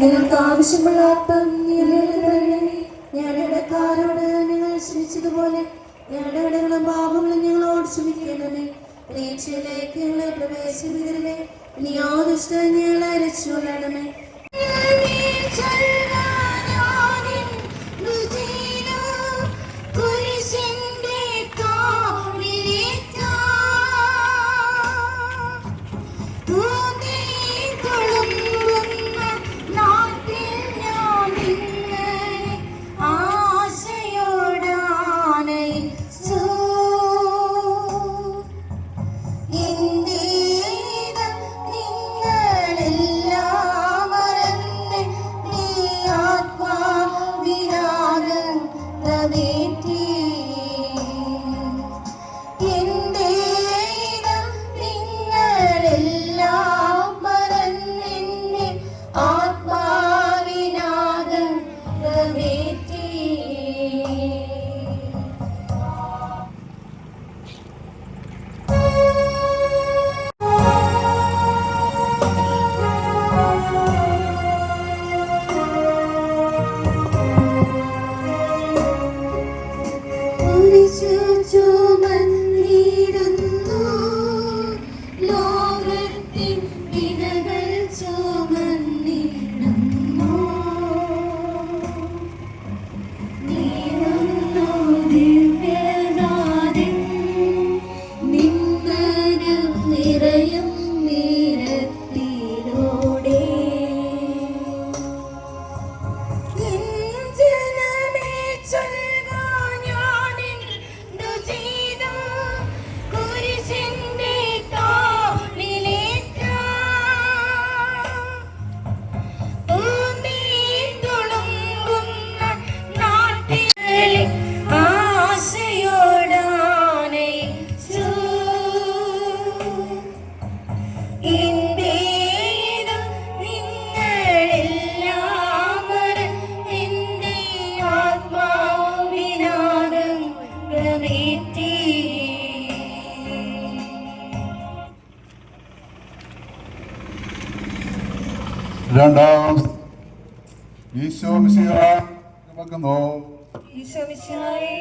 ആവശ്യമുള്ള അപ്പം ഞങ്ങളുടെ കാരോട് നിങ്ങൾ ക്ഷമിച്ചതുപോലെ ഞങ്ങളുടെ ഇടങ്ങളും പാപങ്ങളും ഞങ്ങളോട് ക്ഷമിക്കണമേ പരീക്ഷയിലേക്ക് ഞങ്ങളെ പ്രവേശിപ്പിക്കരുതേ ഇനി യാതൊഷ്ട ഞങ്ങളെ രക്ഷപ്പെടണമേ നിറയും രണ്ടാം ഈശോ മിശിഹായി നമുക്ക് നോ ഈശോ മിശിഹായി